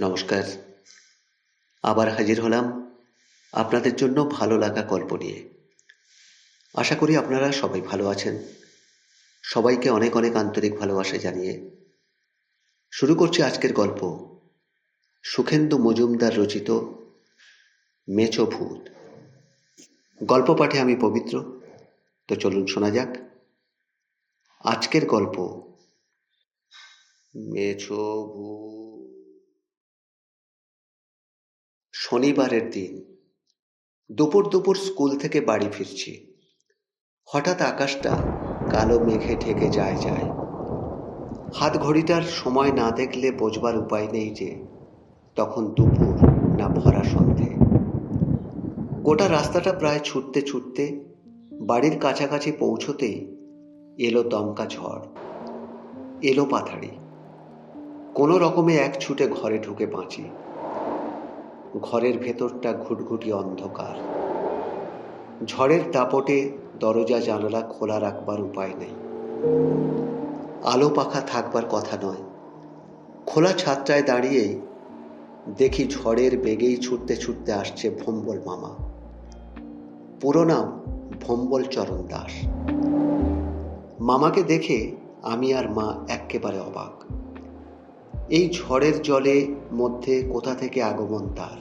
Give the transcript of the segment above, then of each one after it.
নমস্কার। আবার হাজির হলাম আপনাদের জন্য ভালো লাগা গল্প নিয়ে। আশা করি আপনারা সবাই ভালো আছেন। সবাইকে অনেক অনেক আন্তরিক ভালোবাসা জানিয়ে শুরু করছি আজকের গল্প। সুখেন্দু মজুমদার রচিত মেছো ভূত। গল্প পাঠে আমি পবিত্র। তো চলুন শোনা যাক। আজকের গল্প। মেছো ভূত। শনিবারের দিন দুপুর দুপুর স্কুল থেকে বাড়ি ফিরছি। হঠাৎ আকাশটা কালো মেঘে ঢেকে যায় যায়। হাত ঘড়িটার সময় না দেখলে বোঝবার উপায় নেই যে তখন দুপুর না ভরা সন্ধে। গোটা রাস্তাটা প্রায় ছুটতে ছুটতে বাড়ির কাছাকাছি পৌঁছতেই এলো দমকা ঝড়, এলো পাথাড়ি কোনো রকমে এক ছুটে ঘরে ঢুকে বাঁচি। ঘরের ভেতরটা ঘুটঘুটি অন্ধকার। ঝড়ের দাপটে দরজা জানালা খোলা রাখবার উপায় নেই। আলো পাখা থাকবার কথা নয়। খোলা ছাদটায় দাঁড়িয়েই দেখি ঝড়ের বেগেই ছুটতে ছুটতে আসছে ভম্বল মামা। পুরো নাম ভম্বল চরণ দাস। মামাকে দেখে আমি আর মা এক্কেবারে অবাক। এই ঝড়ের জলে মধ্যে কোথা থেকে আগমন তার?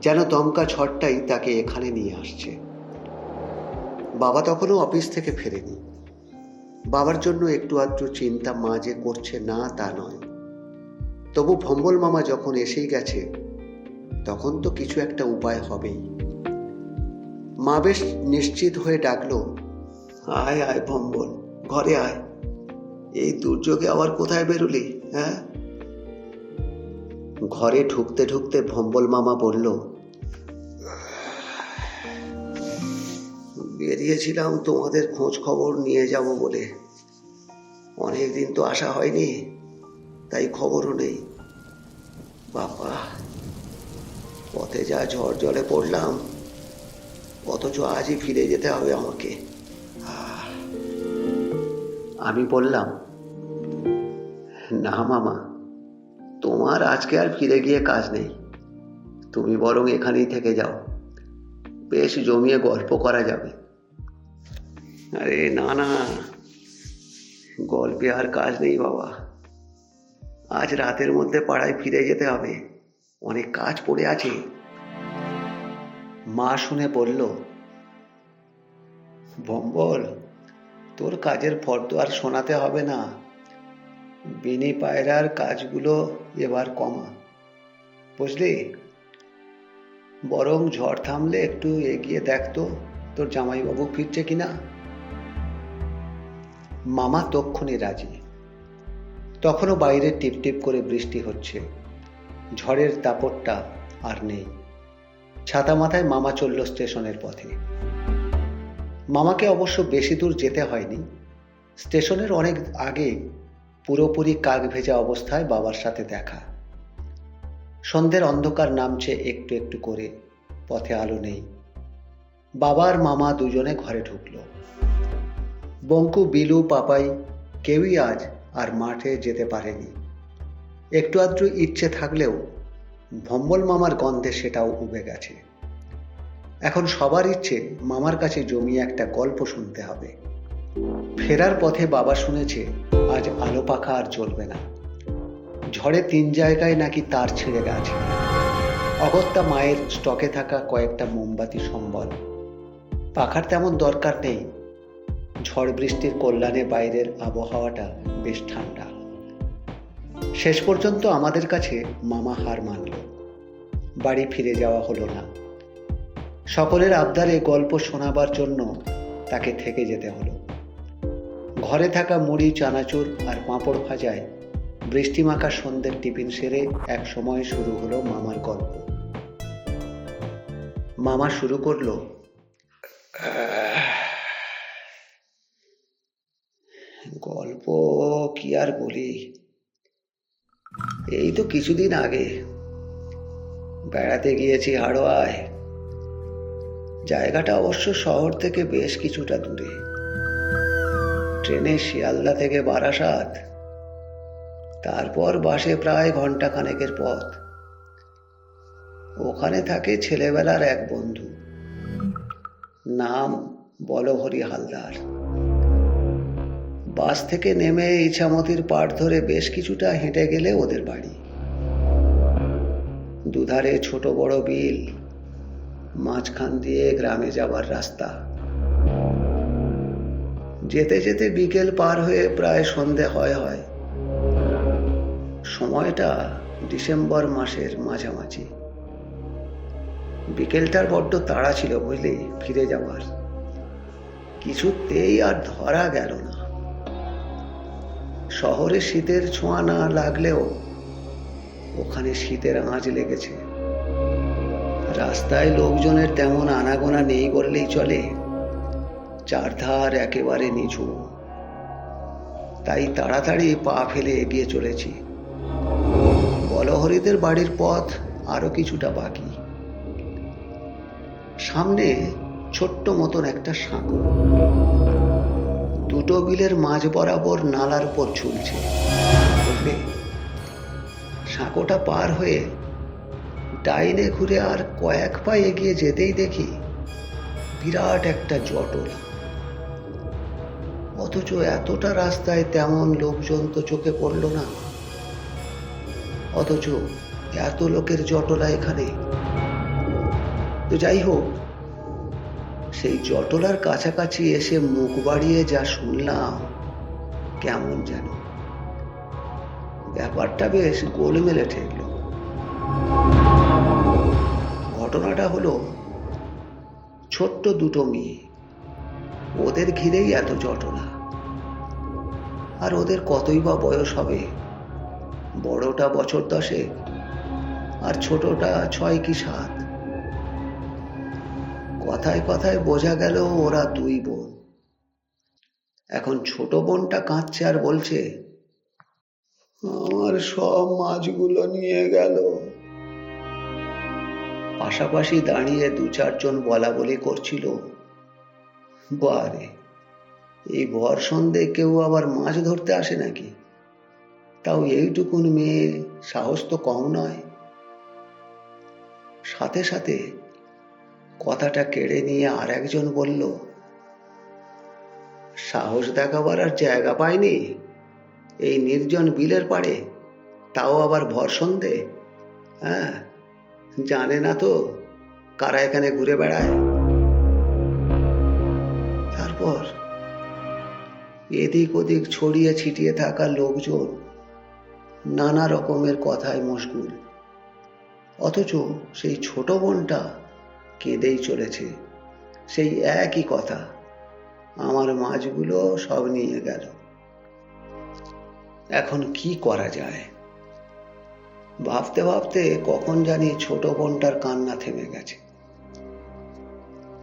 যেন দমকা ঝড়টাই তাকে এখানে নিয়ে আসছে। বাবা তখনও অফিস থেকে ফেরেনি। বাবার জন্য একটু আধটু চিন্তা মা যে করছে না তা নয়। তবু ভম্বল মামা যখন এসেই গেছে, তখন তো কিছু একটা উপায় হবেই। মা বেশ নিশ্চিত হয়ে ডাকলো, আয় আয় ভম্বল, ঘরে আয়। এই দুর্যোগে আবার কোথায় বেরোলি? হ্যাঁ? ঘরে ঢুকতে ঢুকতে ভম্বল মামা বলল, বেরিয়েছিলাম তোমাদের খোঁজ খবর নিয়ে যাব বলে। অনেক দিন তো আসা হয়নি, তাই খবরও নেই। বাবা, পথে যা ঝড় জলে পড়লাম, অথচ আজই ফিরে যেতে হবে আমাকে। আমি বললাম না মামা, তোমার আজকে আর ফিরে গিয়ে কাজ নেই। তুমি বরং এখানেই থেকে যাও। বেশ জমিয়ে গল্প করা যাবে। আরে না না, গল্পে আর কাজ নেই বাবা। আজ রাতের মধ্যে পাড়ায় ফিরে যেতে হবে। অনেক কাজ পড়ে আছে। মা শুনে বলল বম্বল তোর কাজের ফর্দ আর শোনাতে হবে না। বিনি পায়রার কাজগুলো এবার কমা। বুঝলি? বরং ঝড় থামলে একটু এগিয়ে দেখতো তোর জামাইবাবু ফিরছে কিনা? মামা তক্ষণই রাজি। তখনও বাইরে টিপ টিপ করে বৃষ্টি হচ্ছে। ঝড়ের দাপটটা আর নেই। ছাতা মাথায় মামা চলল স্টেশনের পথে। মামাকে অবশ্য বেশি দূর যেতে হয়নি। স্টেশনের অনেক আগে পুরোপুরি কাক ভেজা অবস্থায় বাবার সাথে দেখা। সন্ধ্যের অন্ধকার নামছে একটু একটু করে, পথে আলো নেই। বাবার মামা দুজনে ঘরে ঢুকল। বঙ্কু, বিলু, পাপাই কেউই আজ আর মাঠে যেতে পারেনি। একটু আধটু ইচ্ছে থাকলেও ভম্বল মামার গন্ধে সেটাও উবে গেছে। এখন সবার ইচ্ছে মামার কাছে জমিয়ে একটা গল্প শুনতে হবে। ফেরার পথে বাবা শুনেছে, আজ আলো পাখা আর চলবে না। ঝড়ে তিন জায়গায় নাকি তার ছিঁড়ে গেছে। অগত্যা মায়ের স্টকে থাকা কয়েকটা মোমবাতি সম্বল। পাখার তেমন দরকার নেই। ঝড় বৃষ্টির কল্যাণে বাইরের আবহাওয়াটা বেশ ঠান্ডা। শেষ পর্যন্ত আমাদের কাছে মামা হার মানল। বাড়ি ফিরে যাওয়া হলো না। সকলের আবদারে গল্প শোনাবার জন্য তাকে থেকে যেতে হলো। ঘরে থাকা মুড়ি, চানাচুর আর পাঁপড় ভাজায় বৃষ্টিমাখা সন্ধ্যের টিফিন সেরে এক সময় শুরু হলো মামার গল্প। মামা শুরু করল, গল্প কি আর বলি? এই তো কিছুদিন আগে বেড়াতে গিয়েছি হাড়োয়ায়। জায়গাটা অবশ্য শহর থেকে বেশ কিছুটা দূরে। ট্রেনে শিয়ালদা থেকে বারাসাত। তারপর বাসে প্রায় ঘণ্টা খানেকের পথ। ওখানে থাকে ছেলেবেলার এক বন্ধু। নাম বলহরি হালদার। বাস থেকে নেমে ইছামতির পাট ধরে বেশ কিছুটা হেঁটে গেলে ওদের বাড়ি। দুধারে ছোট বড় বিল, মাঝখান দিয়ে গ্রামে যাবার রাস্তা। যেতে যেতে বিকেল পার হয়ে প্রায় সন্ধে হয় হয়। সময়টা ডিসেম্বর মাসের মাঝামাঝি। বিকেলটার বড্ড তাড়া ছিল, বুঝলি, ফিরে যাওয়ার। কিছুতেই আর ধরা গেল না। শহরে শীতের ছোঁয়া না লাগলেও ওখানে শীতের আঁচ লেগেছে। রাস্তায় লোকজনের তেমন আনাগোনা নেই বললেই চলে। চারধার একেবারে নিচু তাই তাড়াতাড়ি পা ফেলে এগিয়ে চলেছি। বলহরিদের বাড়ির পথ আরও কিছুটা বাকি। সামনে ছোট্ট মতন একটা সাঁকো। দুটো বিলের মাঝ বরাবর নালার উপর ঝুলছে। সাঁকোটা পার হয়ে ডাইনে ঘুরে আর কয়েক পা এগিয়ে যেতেই দেখি বিরাট একটা জটলা। অথচ এতটা রাস্তায় তেমন লোকজন তো চোখে পড়ল না। অথচ এত লোকের জটলা এখানে। তো যাই হোক, সেই জটলার কাছাকাছি এসে মুখ বাড়িয়ে যা শুনলাম, কেমন যেন। ব্যাপারটা বেশ গোলমেলে ঠেকলো। ঘটনাটা হলো, ছোট্ট দুটো মেয়ে। ওদের ঘিরেই এত জটলা। আর ওদের কতই বা বয়স হবে? বড়টা বছর দশে, আর ছোটটা ছয় কি সাত? কথায় কথায় বোঝা গেল ওরা দুই বোন। এখন ছোট বোনটা কাঁদছে আর বলছে, আমার সব মাছগুলো নিয়ে গেল। পাশাপাশি দাঁড়িয়ে দু চারজন বলা বলি করছিল, বারে এই ভর সন্ধে কেউ আবার মাছ ধরতে আসে নাকি? তাও এইটুকুন মেয়ে সাহস তো কম নয়। সাথে সাথে কথাটা কেড়ে নিয়ে আর একজন বলল, সাহস দেখাবার আর জায়গা পায়নি এই নির্জন বিলের পাড়ে, তাও আবার ভর সন্ধে? হ্যাঁ জানে না তো কারা এখানে ঘুরে বেড়ায়? তারপর এদিক ওদিক ছড়িয়ে ছিটিয়ে থাকা লোকজন নানা রকমের কথায় মশগুল। অথচ সেই ছোট বোনটা কেঁদেই চলেছে। সেই একই কথা, আমার মাছগুলো সব নিয়ে গেল। এখন কি করা যায়? ভাবতে ভাবতে কখন জানি ছোট বোনটার কান্না থেমে গেছে।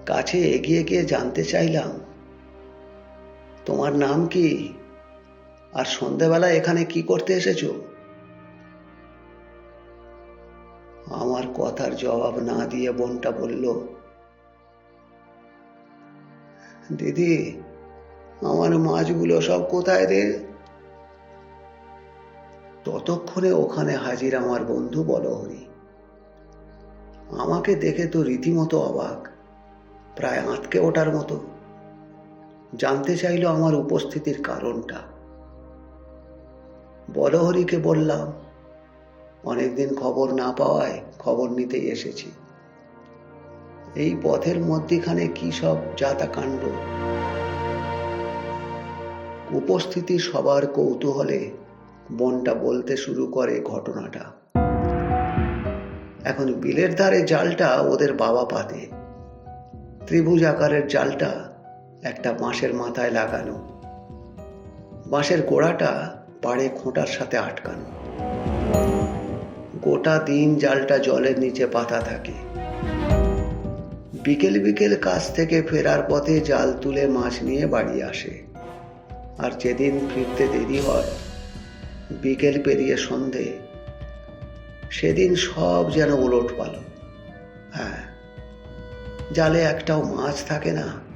কাছে এগিয়ে গিয়ে জানতে চাইলাম তোমার নাম কি? আর সন্ধেবেলা এখানে কি করতে এসেছ? আমার কথার জবাব না দিয়ে বোনটা বলল, দিদি, আমার মাছগুলো সব কোথায় রে? ততক্ষণে ওখানে হাজির আমার বন্ধু বলহরি। আমাকে দেখে তো রীতিমতো অবাক, প্রায় আঁতকে ওঠার মতো। জানতে চাইল আমার উপস্থিতির কারণটা। বলহরিকে বললাম, অনেকদিন খবর না পাওয়ায় খবর নিতেই এসেছি। এই পথের মধ্যিখানে কি সব যাতা কাণ্ড উপস্থিতি সবার কৌতূহলে বনটা বলতে শুরু করে ঘটনাটা। এখন বিলের ধারে জালটা ওদের বাবা পাতে। ত্রিভুজ আকারের জালটা একটা বাঁশের মাথায় লাগানো। বাঁশের গোড়াটা পাড়ে খোঁটার সাথে আটকানো। গোটা দিন জালটা জলের নিচে পাতা থাকে। বিকেল বিকেল কাজ থেকে ফেরার পথে জাল তুলে মাছ নিয়ে বাড়ি আসে। আর যেদিন ফিরতে দেরি হয়, বিকেল পেরিয়ে সন্ধে, সেদিন সব যেন ওলট পাল হ্যাঁ জালে একটাও মাছ থাকে না।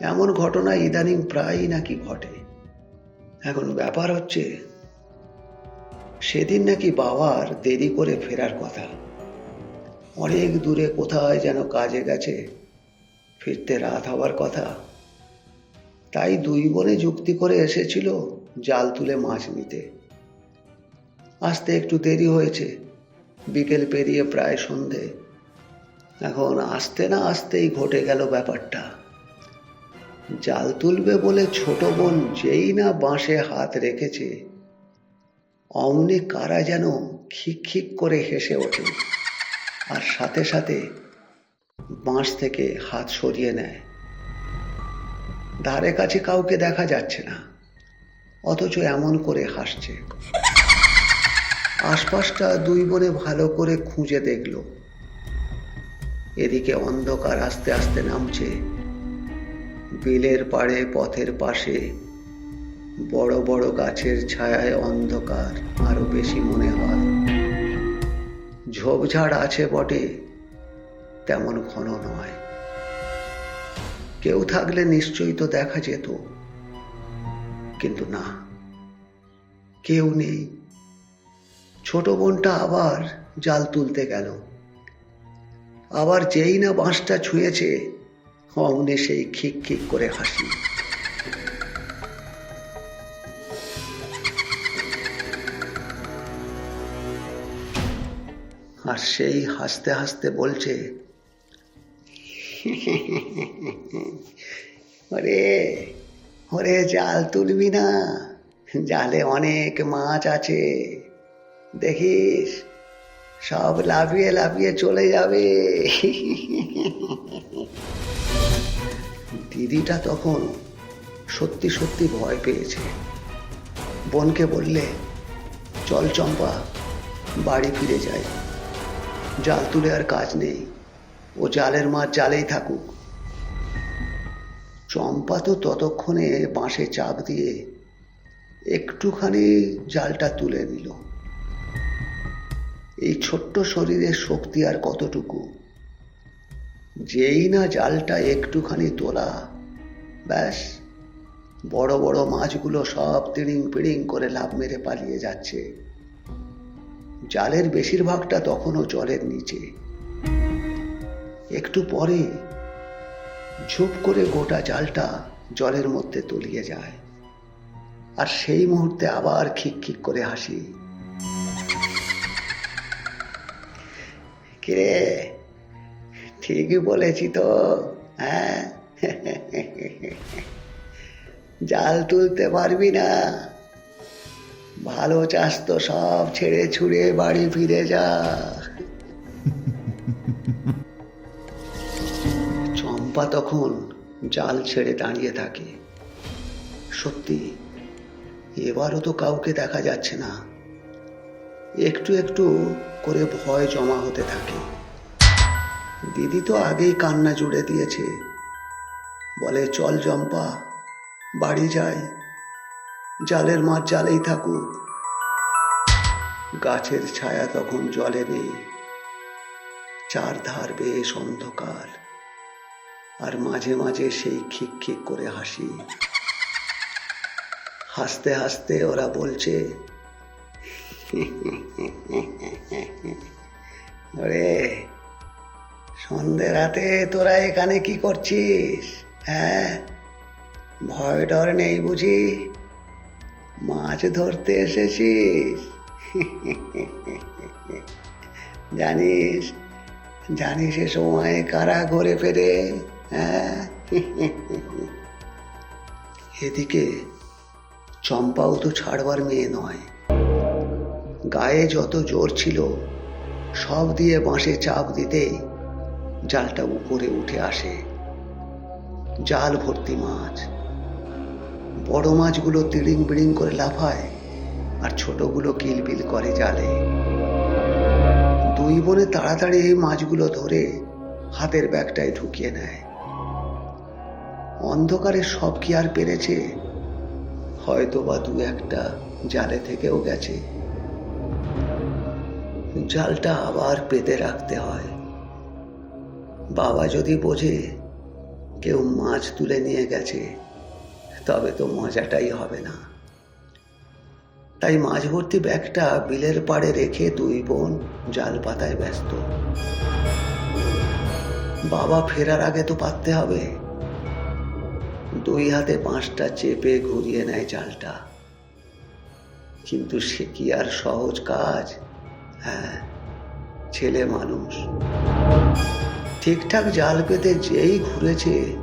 এমন ঘটনা ইদানিং প্রায়ই নাকি ঘটে। এখন ব্যাপার হচ্ছে, সেদিন নাকি বাবার দেরি করে ফেরার কথা। অনেক দূরে কোথায় যেন কাজে গেছে, ফিরতে রাত হওয়ার কথা। তাই দুই বোনে যুক্তি করে এসেছিল জাল তুলে মাছ নিতে। আসতে একটু দেরি হয়েছে, বিকেল পেরিয়ে প্রায় সন্ধে। এখন আসতে না আসতেই ঘটে গেল ব্যাপারটা। জাল তুলবে বলে ছোট বোন যেই না বাঁশে হাত রেখেছে, অমনি কারা যেন খিক খিক করে হেসে ওঠে আর সাথে সাথে বাঁশ থেকে হাত সরিয়ে নেয়। ধারে কাছে কাউকে দেখা যাচ্ছে না, অথচ এমন করে হাসছে। আশপাশটা দুই বনে ভালো করে খুঁজে দেখল। এদিকে অন্ধকার আস্তে আস্তে নামছে বিলের পাড়ে, পথের পাশে। বড় বড় গাছের ছায়ায় অন্ধকার, আরও বেশি মনে হয়। ঝোপঝাড় আছে বটে, তেমন ঘন নয়। কেউ থাকলে নিশ্চয়ই তো দেখা যেত, কিন্তু না। কেউ নেই। ছোট বোনটা আবার জাল তুলতে গেল। আবার যেই না বাঁশটা ছুঁয়েছে অমনে সেই খিক খিক করে হাসি। আর সেই হাসতে হাসতে বলছে, ওরে ওরে জাল তুলবি না, জালে অনেক মাছ আছে। দেখিস, সব লাফিয়ে লাফিয়ে চলে যাবে। দিদিটা তখন সত্যি সত্যি ভয় পেয়েছে। বোনকে বললে, চল চম্পা, বাড়ি ফিরে যাই। জাল তুলে আর কাজ নেই। ও জালের মাছ জালেই থাকুক। চম্পা তো ততক্ষণে বাঁশে চাপ দিয়ে একটুখানি জালটা তুলে নিল। এই ছোট্ট শরীরের শক্তি আর কতটুকু? যেই না জালটা একটুখানি তোলা, ব্যাস। বড় বড় মাছগুলো সব তিড়িং পিড়িং করে লাভ মেরে পালিয়ে যাচ্ছে। জালের বেশিরভাগটা তখনও জলের নিচে। একটু পরে ঝুপ করে গোটা জালটা জলের মধ্যে তলিয়ে যায়। আর সেই মুহূর্তে আবার খিক খিক করে হাসি। কিরে ঠিকই বলেছি তো হ্যাঁ? জাল তুলতে পারবি না। ভালো চাষ তো সব ছেড়ে ছুড়ে বাড়ি ফিরে যা। চম্পা তখন জাল ছেড়ে দাঁড়িয়ে থাকে। সত্যি, এবারও তো কাউকে দেখা যাচ্ছে না। একটু একটু করে ভয় জমা হতে থাকে। দিদি তো আগেই কান্না জুড়ে দিয়েছে বলে চল জম্পা বাড়ি যাই জালের মাছ জালেই থাকুক গাছের ছায়া তখন জলে নেই চারধার বেশ অন্ধকার আর মাঝে মাঝে সেই খিক খিক করে হাসি হাসতে হাসতে ওরা বলছে ওরে সন্ধে রাতে তোরা এখানে কি করছিস? হ্যাঁ? ভয় ডর নেই বুঝি? মাছ ধরতে এসেছিস? জানিস জানিস এ সময় কারা ঘরে ফেরে? হ্যাঁ? এদিকে চম্পাও তো ছাড়বার মেয়ে নয়। গায়ে যত জোর ছিল, সব দিয়ে বাঁশে চাপ দিতেই জালটা উপরে উঠে আসে। জাল ভর্তি মাছ। বড় মাছগুলো তিড়িং বিড়িং করে লাফায় আর ছোটগুলো কিলবিল করে জালে। দুই বোনে তাড়াতাড়ি এই মাছগুলো ধরে হাতের ব্যাগটায় ঢুকিয়ে নেয়। অন্ধকারে সব কি আর পেরেছে? হয়তো বা দু একটা জালে থেকেও গেছে। জালটা আবার পেতে রাখতে হয়। বাবা যদি বোঝে কেউ মাছ তুলে নিয়ে গেছে, তবে তো মজাটাই হবে না। তাই মাঝ ভর্তি ব্যাগটা বিলের পাড়ে রেখে দুই বোন জাল পাতায় ব্যস্ত। বাবা ফেরার আগে তো পাততে হবে। দুই হাতে পাঁচটা চেপে ঘুরিয়ে নেয় জালটা। কিন্তু সে কি আর সহজ কাজ? হ্যাঁ ছেলে মানুষ। ঠিকঠাক জাল পেতে যেই ঘুরেছে,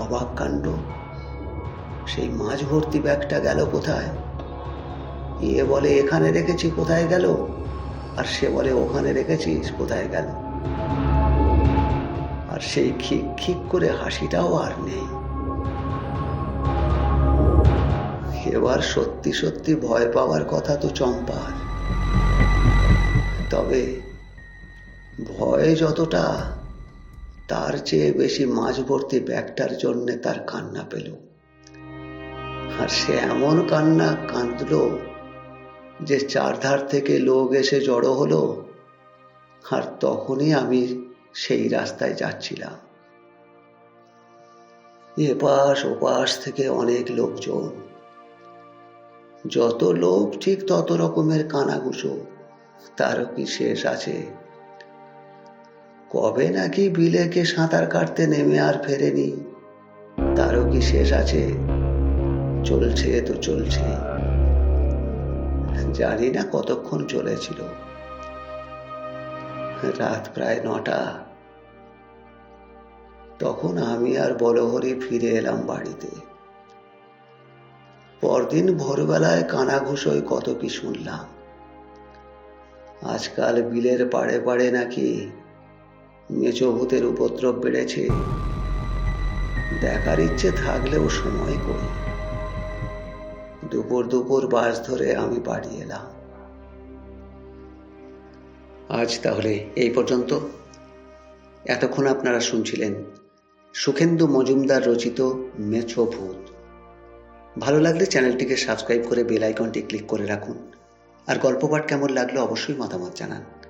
অবাক কাণ্ড। সেই মাঝ ভর্তি ব্যাগটা গেল কোথায়? এ বলে, এখানে রেখেছি, কোথায় গেল? আর সে বলে, ওখানে রেখেছিস, কোথায় গেল? আর সেই খিক খিক করে হাসিটাও আর নেই। এবার সত্যি সত্যি ভয় পাওয়ার কথা তো চম্পার। তবে ভয় যতটা তার চেয়ে বেশি মাঝ ভর্তি ব্যাগটার জন্য তার কান্না পেল। আর সে এমন কান্না কাঁদল যে চারধার থেকে লোক এসে জড়ো হলো, আর তখনই আমি সেই রাস্তায় যাচ্ছিলাম। এপাশ ওপাশ থেকে অনেক লোকজন। যত লোক ঠিক তত রকমের কানাগুছো তারও কি শেষ আছে? কবে নাকি বিলেকে সাঁতার কাটতে নেমে আর ফেরেনি? তারও কি শেষ আছে? চলছে তো চলছে। জানি না কতক্ষণ চলেছিল। রাত প্রায় নটা। তখন আমি আর বলহরি ফিরে এলাম বাড়িতে। পরদিন ভোরবেলায় কানাঘুষোয় কত কি শুনলাম। আজকাল বিলের পাড়ে পাড়ে নাকি মেচো ভূতের উপদ্রব বেড়েছে। দেখার ইচ্ছে থাকলেও সময় কই দুপুর দুপুর বাস ধরে আমি বাড়ি এলাম। আজ তাহলে এই পর্যন্ত। এতক্ষণ আপনারা শুনছিলেন সুখেন্দু মজুমদার রচিত মেছো ভূত। ভালো লাগলে চ্যানেলটিকে সাবস্ক্রাইব করে বেল আইকনটি ক্লিক করে রাখুন। আর গল্প পাঠ কেমন লাগল অবশ্যই মতামত জানান।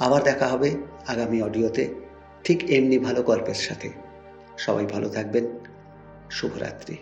আবার দেখা হবে আগামী অডিওতে। ঠিক এমনি ভালো গল্পের সাথে। সবাই ভালো থাকবেন। শুভরাত্রি।